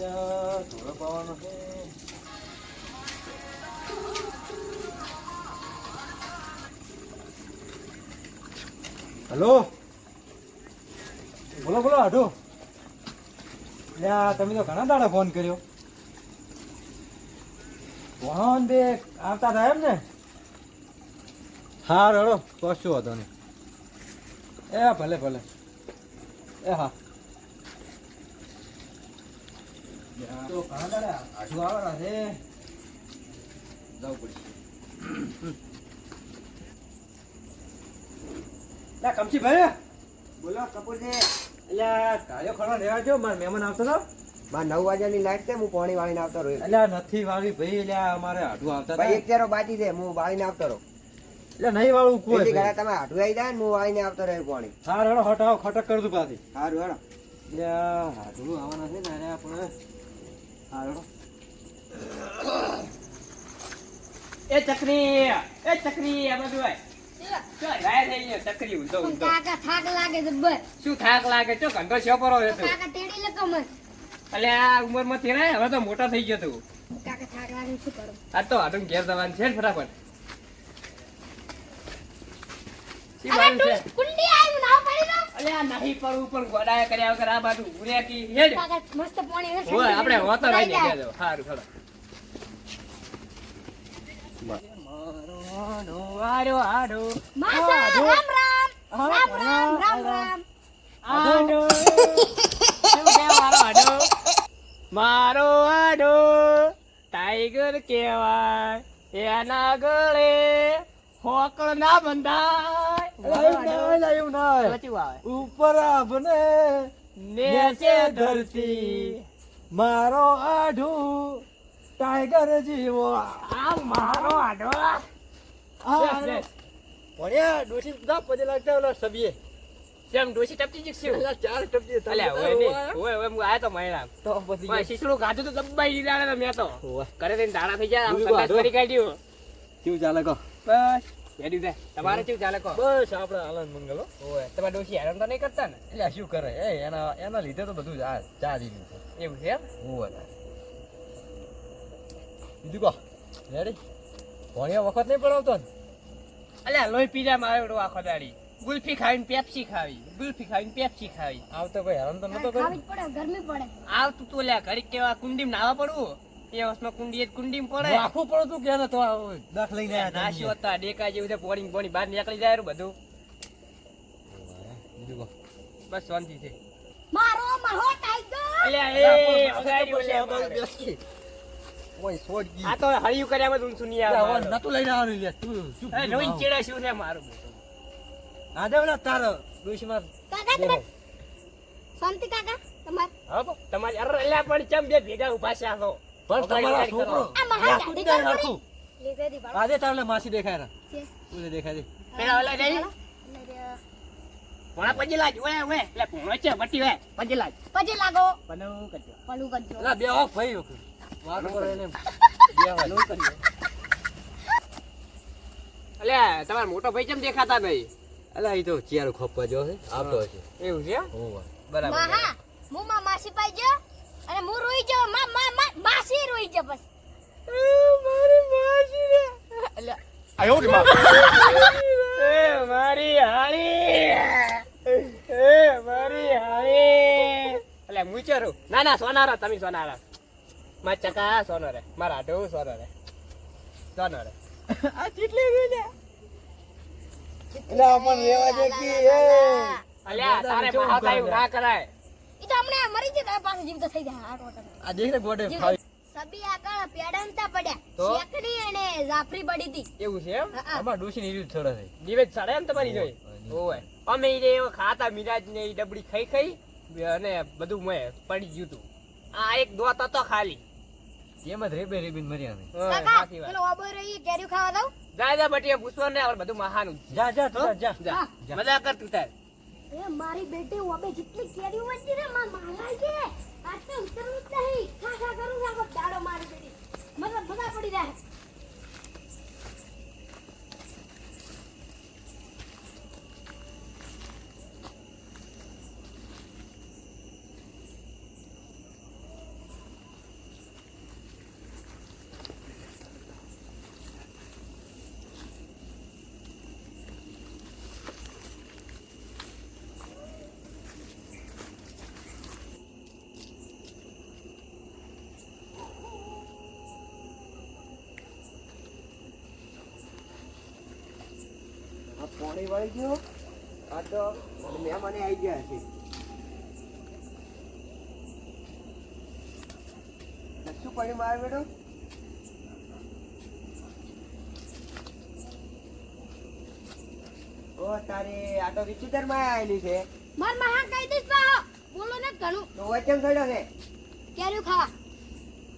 યા, ઢોરો પાવાનો છે હલો? બોલો બોલો આઢો યા તમે તો ઘણા દાડા ફોન કર્યો. ફોન બે આવતા હતા એમ ને હા રડો કશું હતો નહીં. એ ભલે ભલે. એ હા. તો ઘણા દાડા આઢું આવવાના છે જવું પડશે લા કમશીભાઈ બોલો કપૂરજી. અલ્યા કાર્યો ખરો લેવા જો મારા મહેમાન આવતો હતો મારે નવ વાગ્યાની લાઈટ છે હું પાણી વાળીને આવતો રહ્યો. એટલે નથી વાળી ભાઈ એટલે અમારે આઢું આવતા ભાઈ હતા. બાકી છે હું વાળીને આવતો રહો એટલે નહીં વાળું કોઈ એટલી ભાઈ. તમે આઢું આવી જાય ને હું વાળીને આવતો રહ્યો પોણી. સારું હટાવો ખટક કરતું પાછી. સારું હેડો આઢું આવવાના છે ને આપણે એ ચકરી એ ચકરી આ બધું તો. મોટો થઈ ગયો તું. કાકા થાક લાગે શું કરું? આ તો હાડું ઘેર જવાનું છે ને ફટાફટ. શું અરે છે? કુંડી આવ્યું નાવ પડી અલે આ નહીં પડવું પણ ગોડાયા કર્યા વગર આ બાજુ ઉર્યા કી? હેડ. મસ્ત પાણી હે ઓય આપણે હોતો રહી ગયા જાવ સારું ખરો આડો આડો માસા રામ રામ. રામ રામ રામ રામ. આડો. મારો આડો? મારો આડો. ટાઈગર કેવાય એના ગળે હોકળ ના બંધાય. એવું ના, ના. ઉપર નેચે ધરતી. મારો આઢુ ટાઈગર જીવો. આ મારો આઢો. ભણ્યા ડોશી ના પજે લાગતા ઓલા પેલા ચાર અલ્યા બધા ઓય નહીં. ઓય ઓય હું આયો તો મહિના તો પછી ઓય શીશડું ખાધું તો દબાઈ દીધા ને મેં તો. ઘરે થઈને થઈ જાય આમ બીજું કરી કાઢ્યું. કેવું ચાલે બસ. હેડ્યું દે તમારે કેવું ચાલે કહો. બસ આપણે આનંદ મંગલો ઓય તમારા ડોશી હેરાન તો નહીં કરતા ને? એટલે શું કરે? એ એના એના લીધે તો બધું આ ચાલી ગયું છે. એવું છે એમ? ઓય બીજું કહો. રેડી ભણ્યા વખત નહીં પડાવતો ને? અલ્યા લોહી પીજા મારો આખો દાડી. ગુલ્ફી ખાવીને પેપ્સી ખાવી. ગુલ્ફી ખાવીને પેપ્સી ખાવી. આવતો ભાઈ હેરાન તો નતો ખાવી પડે ગરમી પડે. આવતું તો લ્યા ઘડી કેવા કુંડી નાવા પડવું? કુંડી પડે. આખું પડતું તું કે તો દખ લઈને નાશી હતા ડેકા જેવું છે પોણી પોણી બહાર નીકળી જાય બધું. બસ શાંતિ છે. મારો માહો ટાઈગર! એ અગાડી ઓલે મારે. ઓય છોડ ગઈ આ તો હળિયું કર્યામાં જ ઊંચું નહીં આવે મારું. નતું લઈને આવવાનું લે તું શું રોઈન ચેડા શું છે મારું? આ તારો ડોશીમાં કાકા તમે શાંતિ કાકા તમાર? હા તો તમારી અરે અલ્યા પણ ચમ બે ભેગા ઊભા છે આ તો? પણ તમારા છોકરો આ મહાન આ કૂદી જાય જાદીગર હરખું. લેસેદી બાળો. આ દે તારે માસી દેખાય રા. ઓલે દેખાય દે. પેલા ઓલા જઈ એટલે પજી લાજ ઓય ઓય. એટલે ભોણો છે વટી વે પજી લાજ. પછી લાગો. પનુ કરજો. પલું કરજો. એલા બે ઓફ ભાઈ વાત કરો એને બે વાર. કરજો. અલ્યા તમારો મોટો ભાઈ કેમ દેખાતા નહીં? અલે એ તો ચિયારો ખોપવા જો છે. આવતો હશે. એવું છે? બરાબર. માહા હું માં માસી પાઈ ગયો? અને હું રોઈ જાવમાં માં માં- માસી રોઈ જા બસ. મારી માસી રે. અલ્યા એ મારી હાળી. એ મારી હાળી. અલ્યા મુચરો ના ના સોનારા તમે સોનારા. માં ચકા સોનો રે. મારા ઢો સોનો રે. સોનો રે. આ ચીટલી ગઈ લે. એલા પણ રેવા દે કી એ અલ્યા તારે મહાતાઈ થાય ના કરાય. ઈ તો હમણાં મરી જાય પાસે જીવતો થઈ જાય. વટન આ દેખ ને ગોડે. ફાવી સબી આગળ પેડંતા પડ્યા. તો? અને જાફરી પડી હતી. એવું છે એમ. આમાં ડોશી ની રીત છોડે છે. દિવેજ સાડે એમ તમારી જોઈ ઓય અમે ઈ રે એવો ખાતા મિરાજ ને ઈ ડબડી ખાઈ ખાઈ અને બધું મેં પડી ગયું તું આ એક દોત હતો ખાલી. એમ જ રેબે રેબીન મર્યા ને સાચી વાત. પેલો ઓબો રહી કેરી ખાવા દઉં? જા જા બટિયા પૂછવા ને બધું મહાનું. જા જા તું જા જા. જા. મજા કર તું તાર. એ મારી બેટી ઓબે જેટલી કેરી હોય છે ને માં માલાય છે આટલું ઉતરવું જ ખા ખા કરું છું આખો દાડો મારી બેટી મતલબ બધા પડી જાય પાણી વળી ગયું. આ તો મહેમાને આવી ગયા છે. શું પાણી મારે બેટો ઓ તારે આ તો વિચિત્રમાં આવેલી છે. માર મહા કહી દઈશ બા બોલો ને ઘણું. તો વચન ખડો છે કેર્યું ખાવા.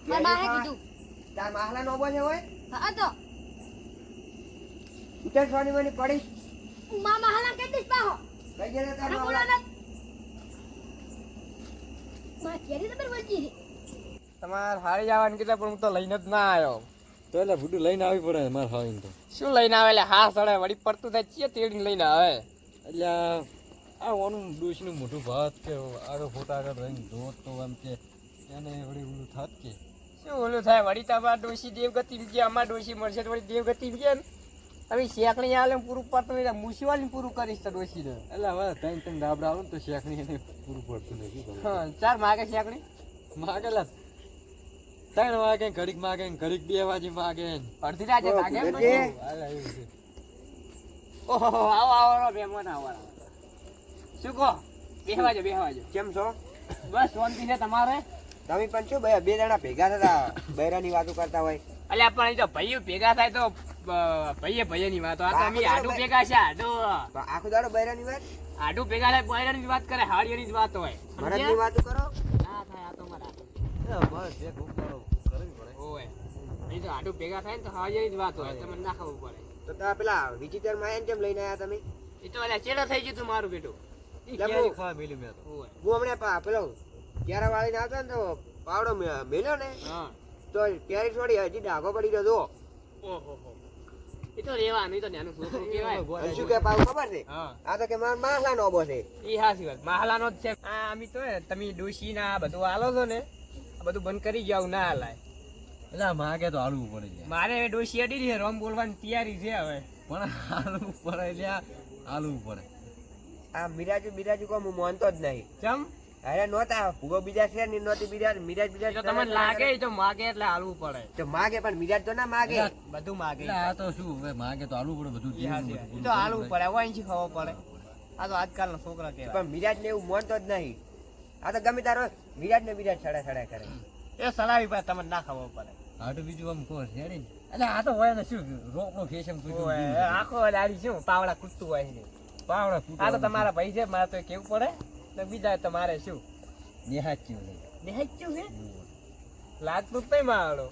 માર મહા કીધું. તાર મહાલા નો બોલે હોય? હા તો ઉતર સોની મને પડી. તમારે હારી જવાનું કીધા પણ હું તો લઈને જ ના આવ્યો. તો એટલે ભૂડું લઈને આવી પડે મારે હાવીને તો. શું લઈને આવે એટલે હા સડે વળી પડતું થાય ચીએ તેડીને લઈને આવે? એટલે આ આ ઓનું ડોશીનું મોટું ભાત કે આગળ ફોટા આગળ રહીને જોત તો એમ કે એને વળી ઓલું થાત કે. શું ઓલું થાય? વળી તમારા ડોશી દેવગતિ ગયા અમારા ડોશી મળશે તો વળી દેવગતિ ગયા ને? હવે શેકણી આલે પૂરું પડતું નહીં મુસીવાલી પૂરું કરીશ તો ડોશીને એટલે હવે ત્રણ ત્રણ ડાબડા આવે તો શેકણી એને પૂરું પડતું નથી હા ચાર માગે શેકણી માગેલા ત્રણ વાગે ઘડીક માગે ને ઘડીક બે વાગે માગે અડધી રાતે માગે ઓહો આવો આવો રો મહેમાન આવો. શું કહો? બેહવાજો બેહવાજો કેમ છો? બસ શાંતિ છે તમારે? તમે પણ શું બે બે જણા ભેગા થતા બૈરાની વાતો કરતા હોય. અલ્યા પણ એ તો ભાઈઓ ભેગા થાય તો ભાઈએ ભાઈની વાત. આ તો અમે આડું ભેગા છે આડું. તો આખો દાડો બૈરાની વાત? આડું ભેગા લે બૈરાની વાત કરે હાડિયાની જ વાત હોય. મરદની વાત કરો. ના થાય આ તો મારા એ મારે જે કરો કરવી પડે. ઓય. અહીં તો આડું ભેગા થાય ને તો હાડિયાની જ વાત હોય તમને ના ખબર પડે. તો તા પેલા વિચિત્ર માયન કેમ લઈને આયા તમે? એ તો અલ્યા ચેડો થઈ ગયું તું મારું બેટું. હું હમણાં પેલો ક્યારા વાળીને આવતો ને તો પાવડો મેલ્યો ને તો ક્યારે છોડી હજી ડાઘો પડી ગયો જો ઓહો એ તો રેવાનું તો નાનું છોકરું કહેવાય. શું કે પાછું ખબર છે? આ તો કે મારા માસલા ઓબો છે. ઈ હાચી વાત મહાલાનો જ છે. આ અમે તો તમે ડોશી ના બધું આલો છો ને આ બધું બંધ કરી જાવ ના હાલાય. એટલે માગે તો હાલવું પડે છે. મારે હવે ડોશી અડી છે રોમ બોલવાની તૈયારી છે હવે. પણ હાલવું પડે લ્યા હાલવું પડે. આ બિરાજુ બિરાજુ કોમ હું માનતો જ નહીં. ચમ? અરે નોતા ભૂગો બીજા છે ને નોતી બીજા મિરાજ બીજા તો તમને લાગે તો માગે એટલે હાલવું પડે. તો માગે પણ મિરાજ તો ના માગે. બધું માગે. આ તો શું હવે માગે તો હાલવું પડે બધું તો હાલવું પડે હવે અહીંથી ખાવો પડે. આ તો આજકાલના છોકરા કે પણ મિરાજ ને એવું માનતો જ નહીં. આ તો ગમે તારો મિરાજ ને મિરાજ છડા છડા કરે. એ સલાવી પાસે તમને ના ખાવો પડે. હાટું બીજું આમ કહો રેડી ને એટલે આ તો હોય ને શું રોકડો ફેશન આખો દાડી શું પાવડા કૂદતું હોય પાવડા આ તો તમારા ભાઈ છે મારે તો કેવું પડે? બીજા તમારે શું? નિહાચ્યું નહીં. નિહાચ્યું છે લાગતું જ નહીં મારો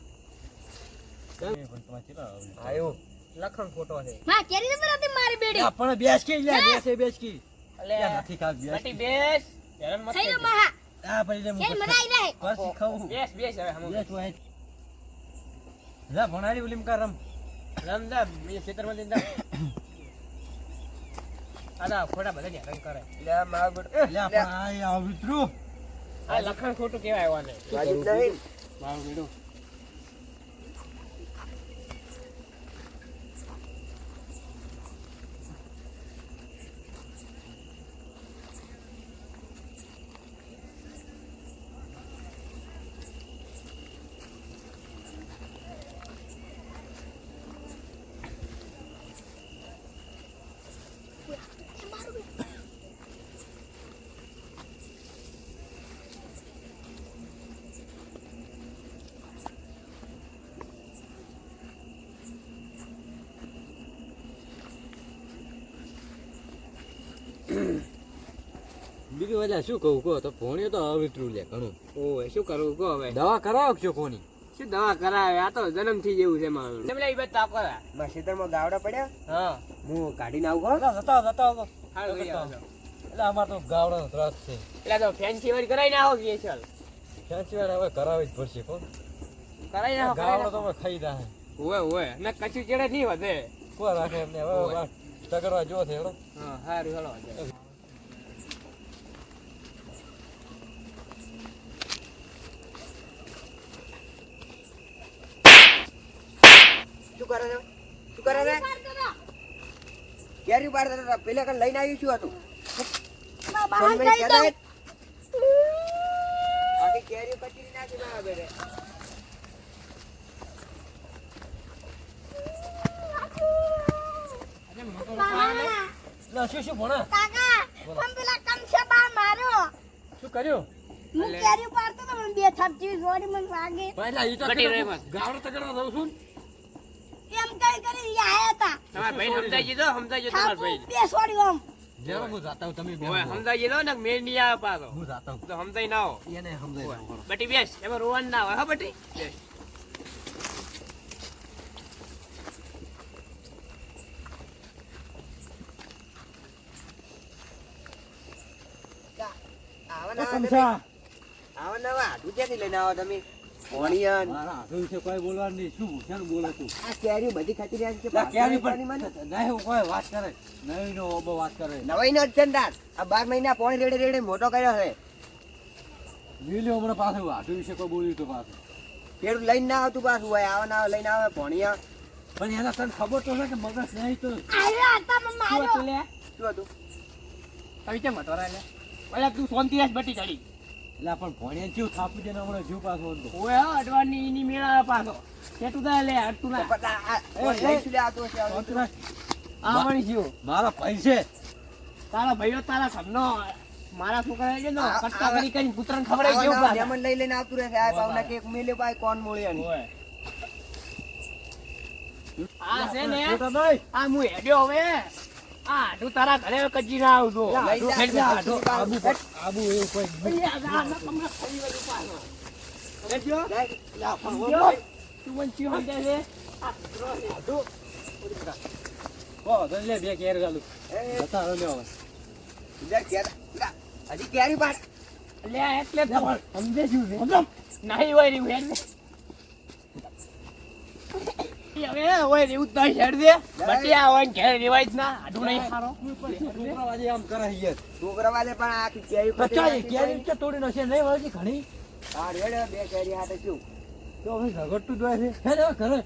પણ તમારે કેટલા આવે? આયું લખણ ખોટો છે. માં કેરી નંબર હતી મારી બેડી? પણ બેસ કે લ્યા બેસ એ બેસ કે એટલે યા, નથી ખાવ બેસ બટી બેસ. હેરાન મત થઈ ગયો મહા આ પછી લે કેરી જાય પછી ખાવું બેસ બેસ હવે હમ બેસ વાય લા ભણાડી ઓલીમ કા રમ. રમ જા એ ખેતરમાં જઈને જા. આ ખોટા બધા હેરાન કરે લે આ મારો લે, વિતરું આ લખણ ખોટું કેવાય નહીં મારું બેડું બીજું એટલે શું કહું કહો તો ભણ્યો તો અવિતરું લે ઘણું. ઓય શું કરવું કહો હવે. દવા કરાવો છો કોની? શું દવા કરાવે? આ તો જન્મથી જેવું છે મારું. તમે લઈ ઈ બાજુ તાકો રા. મારા ખેતરમાં ગાવડા પડ્યા. હા. હું કાઢીને આવું હો. જતા જતા હારું એટલે અમાર તો ગાવડાનો ત્રાસ છે. એટલે તો ફેન્સી વાળી કરાઈ આવો કે ચાલ. ફેન્સી વાળી હવે કરાવી જ પડશે કો કરાઈ નાખો કરાઈ ગાવડો તો ખાઈ દા ઓય ઓય ને કચું ચડે નહીં વધે. કો રાખે એમને? હવે તગરવા જો છે હેડો. હા હારું હેલો શું કરે છે શું કરે છે બાર હતા પેલા કઈ લઈને આવ્યું છું હતું બહાર કેરીઓ કચરી નાખી મારા બેટે. શું શું ભણા? કાકા પણ પેલા કમસે બા મારો. શું કર્યું? હું કેરી પાડતો તો મને બે થપચી જોડી મને વાગે. પહેલા ઈ તો બટી ગાવડો તગડવા દઉં છું એમ કરી કરી ઈ આયા હતા તમારા ભાઈને સમજાઈ દીધો સમજાઈ દીધો તમારા થાપુ બે સોડી આમ જેવો હું જાતા હું તમે બે ઓય, સમજાઈ દીધો ને મેળ નહીં આવે પાછો. હું જાતા હું તો સમજાઈ ના આવો એને સમજાય બટી બેસ એમાં રોવાનું ના હોય હા બટી? બેસ. આવા નવા આવા નવા હાડું ક્યાંથી લઈને આવો તમે? ભણિયન. મારા હાથો કોઈ બોલવાનું નહીં. શું બોલે તું? આ કેરીઓ બધી ખાતી રહ્યા છે ના, ક્યાંની પણ નહીં કોઈ વાત કરે. નહીં નો ઓબો વાત કરે. છે આ બાર મહિના પોણી રેડે રેડે મોટો કર્યો છે. મિલ્યો હમણાં પાછું હાથો વિશે કોઈ બોલ્યું તો પાછું? પેલું લઈને ના આવતું પાછું હોય આવા ના લઈને આવે ભણિયા. પણ એના તને ખબર તો છે કે મગજ નહીં તો આયા શું હતું લે? શું હતું? હવે કેમ હતોરા લે? ઓલા તું રાખ બટી ચડી. એટલે પણ ભણ્યા કેવું થાપી દે હમણાં જીવ પાછો ઓય હા, અડવાની ઈની મેળા પાછો. શેઠું થાય લે, અડતું ના. આ-. છે આવવાની જીવો. મારા પૈસે તારા ભાઈઓ તારા સમનો મારા છોકરા છે ને કટકા કરી કરી કરીને કૂતરાને ખવડાવી આવા જેવું નવા લઈ લઈને આવતું રહેશે આ ભાવના એક મેલ્યો ભાઈ કોણ મળ્યો નહીં આ છે ને આ હું હેડ્યો હવે આ હાડું તારા ઘરે કજી ના આવતો. લઈ જા, હેડ જા, જા. આબુ આબુ એવું કોઈ નહીં હોય રહ્યું ઘણી ઝઘડતું જ હોય છે ઘરે.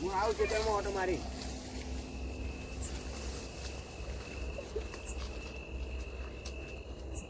હું આવું છું. ઓટો મારી